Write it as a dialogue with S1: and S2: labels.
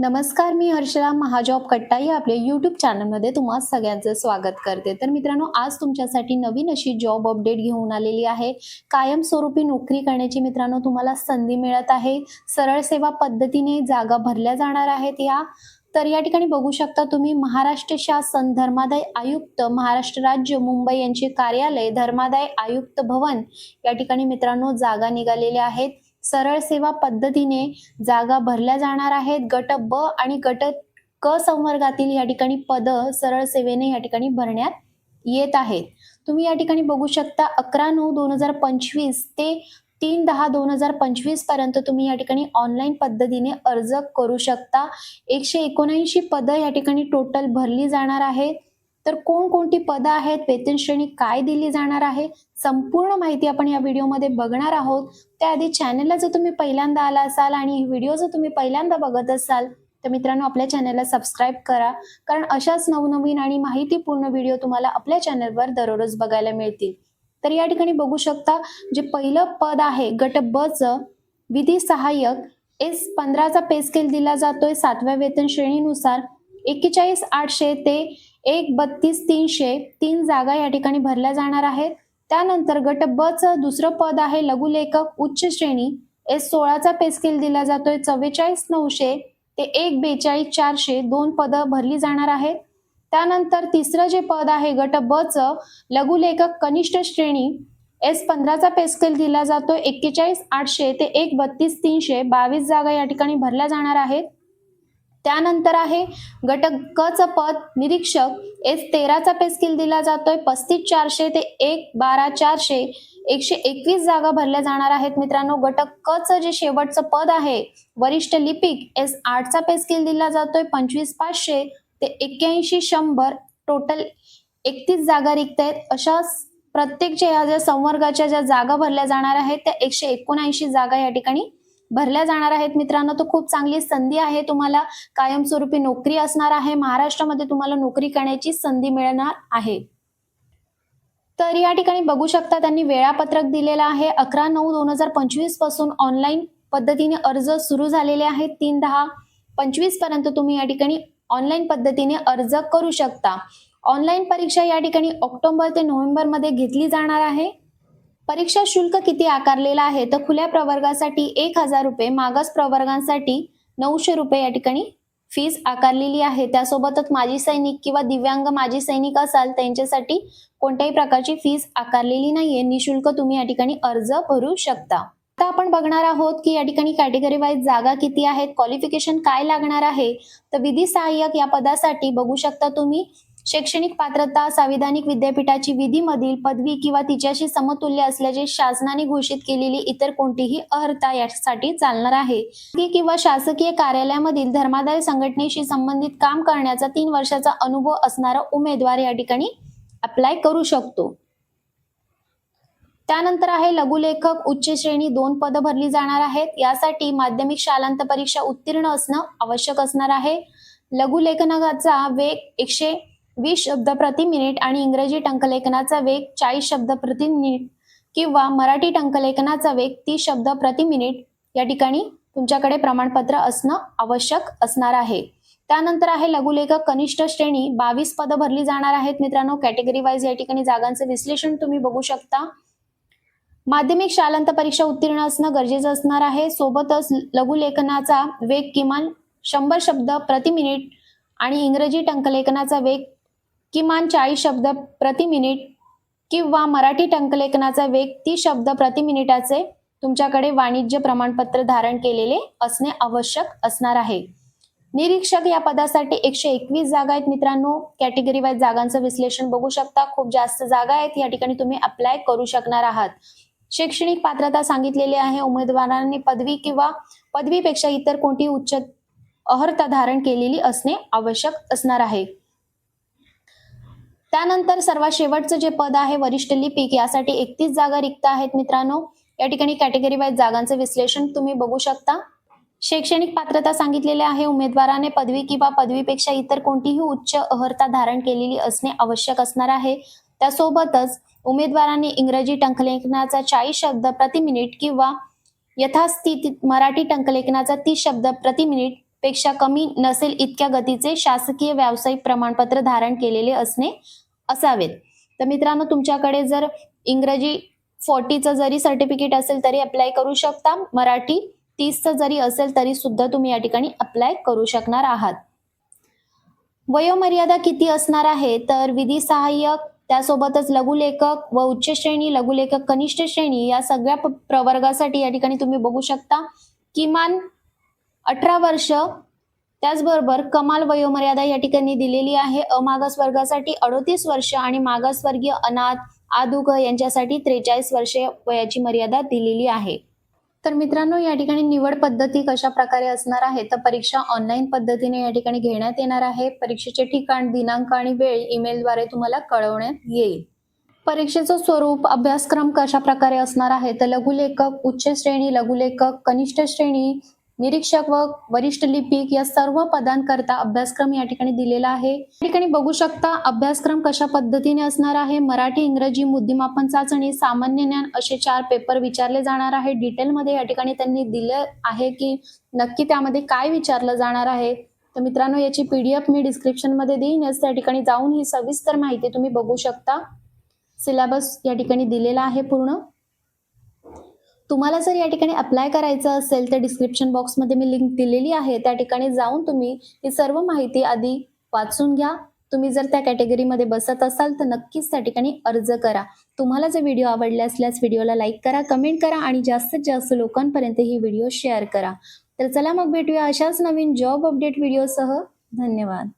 S1: नमस्कार मी हर्षला महाजॉब कट्टा या आपल्या यूट्यूब चॅनलमध्ये तुम्हा सगळ्यांचं स्वागत करते. तर मित्रांनो आज तुमच्यासाठी नवीन अशी जॉब अपडेट घेऊन आलेली आहे. कायमस्वरूपी नोकरी करण्याची मित्रांनो तुम्हाला संधी मिळत आहे. सरळ सेवा पद्धतीने जागा भरल्या जाणार आहेत या. तर या ठिकाणी बघू शकता तुम्ही महाराष्ट्र शासन धर्मादाय आयुक्त महाराष्ट्र राज्य मुंबई यांचे कार्यालय धर्मादाय आयुक्त भवन या ठिकाणी मित्रांनो जागा निघालेल्या आहेत. सरळ सेवा पद्धतीने जागा भरल्या जाणार आहेत. गट ब आणि गट क संवर्गातील या ठिकाणी पद सरळ सेवेने या ठिकाणी भरण्यात येत आहेत. तुम्ही या ठिकाणी बघू शकता अकरा नऊ दोन हजार पंचवीस ते तीन दहा दोन हजार पंचवीसपर्यंत तुम्ही या ठिकाणी ऑनलाईन पद्धतीने अर्ज करू शकता. एकशे एकोणऐंशी पदं या ठिकाणी टोटल भरली जाणार आहेत. तर कोणकोणती पदं आहेत वेतन श्रेणी काय दिली जाणार आहे संपूर्ण माहिती आपण या व्हिडिओमध्ये बघणार आहोत. त्याआधी चॅनलला जर तुम्ही पहिल्यांदा आला असाल आणि व्हिडिओ जर तुम्ही पहिल्यांदा बघत असाल तर मित्रांनो आपल्या चॅनलला सबस्क्राईब करा. कारण अशाच नवनवीन आणि माहितीपूर्ण व्हिडिओ तुम्हाला आपल्या चॅनलवर दररोज बघायला मिळतील. तर या ठिकाणी बघू शकता जे पहिलं पद आहे गट ब च विधी सहाय्यक एस पंधराचा पे स्केल दिला जातोय सातव्या वेतन श्रेणीनुसार. एक्केचाळीस आठशे ते एक बत्तीस तीनशे तीन जागा या ठिकाणी भरल्या जाणार आहेत. त्यानंतर गट ब दुसरं पद आहे लघुलेखक उच्च श्रेणी. एस सोळाचा पेस्केल दिला जातोय. चव्वेचाळीस नऊशे ते एक बेचाळीस चारशे दोन पदं भरली जाणार आहेत. त्यानंतर तिसरं जे पद आहे गट ब लघुलेखक कनिष्ठ श्रेणी. एस पंधराचा पेस्केल दिला जातो एक्केचाळीस आठशे ते एक बत्तीस तीनशे बावीस जागा या ठिकाणी भरल्या जाणार आहेत. त्यानंतर आहे गट क च पद निरीक्षक एस तेराचा पेस्किल दिला जातोय पस्तीस चारशे ते एक बारा चारशे एकशे एकवीस जागा भरल्या जाणार आहेत मित्रांनो. गट क च जे शेवटचं पद आहे वरिष्ठ लिपिक एस आठचा पेस्किल दिला जातोय पंचवीस पाचशे ते एक्क्याऐंशी शंभर टोटल एकतीस जागा रिक्त आहेत. अशा प्रत्येक ज्या संवर्गाच्या ज्या जागा भरल्या जाणार आहेत त्या एकशे एकोणऐंशी जागा या ठिकाणी भरल्या जाणार आहेत मित्रांनो. तो खूप चांगली संधी आहे तुम्हाला. कायमस्वरूपी नोकरी असणार आहे. महाराष्ट्रामध्ये तुम्हाला नोकरी करण्याची संधी मिळणार आहे. तर या ठिकाणी बघू शकता त्यांनी वेळापत्रक दिलेलं आहे. अकरा नऊ दोन हजार पंचवीसपासून ऑनलाईन पद्धतीने अर्ज सुरू झालेले आहेत. तीन दहा पंचवीसपर्यंत तुम्ही या ठिकाणी ऑनलाईन पद्धतीने अर्ज करू शकता. ऑनलाईन परीक्षा या ठिकाणी ऑक्टोबर ते नोव्हेंबरमध्ये घेतली जाणार आहे. परीक्षा शुल्क किती आकारलेला आहे? तर खुल्या प्रवर्गासाठी एक हजार रुपये मागास प्रवर्गांसाठी नऊशे रुपये या ठिकाणी फीस आकारलेली आहे. त्यासोबतच माजी सैनिक किंवा दिव्यांग माजी सैनिक असाल त्यांच्यासाठी कोणत्याही प्रकारची फीस आकारलेली नाहीये. निशुल्क तुम्ही या ठिकाणी अर्ज भरू शकता. आता आपण बघणार आहोत की या ठिकाणी कॅटेगरी वाईज जागा किती आहेत? क्वालिफिकेशन काय लागणार आहे? तर विधी सहाय्यक या पदासाठी बघू शकता तुम्ही. शैक्षणिक पात्रता संविधानिक विद्यापीठाची विधीमधील पदवी किंवा तिच्याशी समतुल्य असल्याचे शासनाने घोषित केलेली इतर कोणतीही अर्हता यासाठी चालणार आहे. किंवा शासकीय कार्यालयामधील धर्मादाय संघटनेशी संबंधित काम करण्याचा तीन वर्षाचा अनुभव असणारा उमेदवार या ठिकाणी अप्लाय करू शकतो. त्यानंतर आहे लघुलेखक उच्च श्रेणी दोन पदं भरली जाणार आहेत. यासाठी माध्यमिक शालांत परीक्षा उत्तीर्ण असणं आवश्यक असणार आहे. लघुलेखनाचा वेग एकशे वीस शब्द प्रति मिनिट आणि इंग्रजी टंकलेखनाचा वेग चाळीस शब्द प्रति मिनिट किंवा मराठी टंकलेखनाचा वेग तीस शब्द प्रति मिनिट या ठिकाणी तुमच्याकडे प्रमाणपत्र असणं आवश्यक असणार आहे. त्यानंतर आहे लघुलेखक कनिष्ठ श्रेणी. बावीस पदं भरली जाणार आहेत मित्रांनो. कॅटेगरी वाईज या ठिकाणी जागांचं विश्लेषण तुम्ही बघू शकता. माध्यमिक शालांत परीक्षा उत्तीर्ण असणं गरजेचं असणार आहे. सोबतच लघुलेखनाचा वेग किमान शंभर शब्द प्रति मिनिट आणि इंग्रजी टंकलेखनाचा वेग किमान चाळीस शब्द प्रति मिनिट किंवा मराठी टंकलेखनाचा वेग तीस शब्द प्रति मिनिटाचे तुमच्याकडे वाणिज्य प्रमाणपत्र धारण केलेले असणे आवश्यक असणार आहे. निरीक्षक या पदासाठी एकशे एकवीस जागा आहेत मित्रांनो. कॅटेगरी वाईज जागांचं विश्लेषण बघू शकता. खूप जास्त जागा आहेत. या ठिकाणी तुम्ही अप्लाय करू शकणार आहात. शैक्षणिक पात्रता सांगितलेली आहे. उमेदवारांनी पदवी किंवा पदवीपेक्षा इतर कोणती उच्च अहर्ता धारण केलेली असणे आवश्यक असणार आहे. त्यानंतर सर्वात शेवटचं जे पद आहे वरिष्ठ लिपिक यासाठी एकतीस जागा रिक्त आहेत मित्रांनो. या ठिकाणी कॅटेगरी वाईज जागांचे विश्लेषण तुम्ही बघू शकता. शैक्षणिक पात्रता सांगितलेली आहे उमेदवाराने पदवी किंवा पदवीपेक्षा इतर कोणतीही उच्च अहर्ता धारण केलेली असणे आवश्यक असणार आहे. त्यासोबतच उमेदवारांनी इंग्रजी टंकलेखनाचा चाळीस शब्द प्रति मिनिट किंवा यथास्थितीत मराठी टंकलेखनाचा तीस शब्द प्रति मिनिट पेक्षा कमी नसेल इतक्या गतीचे शासकीय व्यावसायिक प्रमाणपत्र धारण केलेले असणे असावेत. तर मित्रांनो तुमच्याकडे जर इंग्रजी फोर्टीचं जरी सर्टिफिकेट असेल तरी अप्लाय करू शकता. मराठी तीसचं जरी असेल तरी सुद्धा तुम्ही या ठिकाणी अप्लाय करू शकणार आहात. वयोमर्यादा किती असणार आहे? तर विधी सहाय्यक त्यासोबतच लघुलेखक व उच्च श्रेणी लघुलेखक कनिष्ठ श्रेणी या सगळ्या प्रवर्गासाठी या ठिकाणी तुम्ही बघू शकता. किमान अठरा वर्ष. त्याचबरोबर कमाल वयोमर्यादा या ठिकाणी दिलेली आहे. अमागास वर्गासाठी अडोतीस वर्ष आणि मागासवर्गीय अनाथ आदुघ यांच्यासाठी त्रेचाळीस वर्ष वयाची मर्यादा दिलेली आहे. तर मित्रांनो या ठिकाणी निवड पद्धती कशा प्रकारे असणार आहे? तर परीक्षा ऑनलाईन पद्धतीने या ठिकाणी घेण्यात येणार आहे. परीक्षेचे ठिकाण दिनांक आणि वेळ ईमेलद्वारे तुम्हाला कळवण्यात येईल. परीक्षेचं स्वरूप अभ्यासक्रम कशा प्रकारे असणार आहे? तर लघुलेखक उच्च श्रेणी लघुलेखक कनिष्ठ श्रेणी निरीक्षक व वरिष्ठ लिपिक या सर्व पदांकरता अभ्यासक्रम या ठिकाणी दिलेला आहे. या ठिकाणी बघू शकता अभ्यासक्रम कशा पद्धतीने असणार आहे? मराठी इंग्रजी बुद्धिमापन चाचणी सामान्य ज्ञान असे चार पेपर विचारले जाणार आहे. डिटेलमध्ये या ठिकाणी त्यांनी दिलं आहे की नक्की त्यामध्ये काय विचारलं जाणार आहे? तर मित्रांनो याची पीडीएफ मी डिस्क्रिप्शनमध्ये देईनच. त्या ठिकाणी जाऊन ही सविस्तर माहिती तुम्ही बघू शकता. सिलेबस या ठिकाणी दिलेला आहे पूर्ण. तुम्हाला जर या ठिकाणी अप्लाय करायचं असेल तर डिस्क्रिप्शन बॉक्समध्ये मी लिंक दिलेली आहे. त्या ठिकाणी जाऊन तुम्ही ही सर्व माहिती आधी वाचून घ्या. तुम्ही जर त्या कॅटेगरीमध्ये बसत असाल तर नक्कीच त्या ठिकाणी अर्ज करा. तुम्हाला जर व्हिडिओ आवडले असल्यास व्हिडिओला लाईक करा कमेंट करा आणि जास्तीत जास्त लोकांपर्यंत ही व्हिडिओ शेअर करा. तर चला मग भेटूया अशाच नवीन जॉब अपडेट व्हिडिओसह धन्यवाद.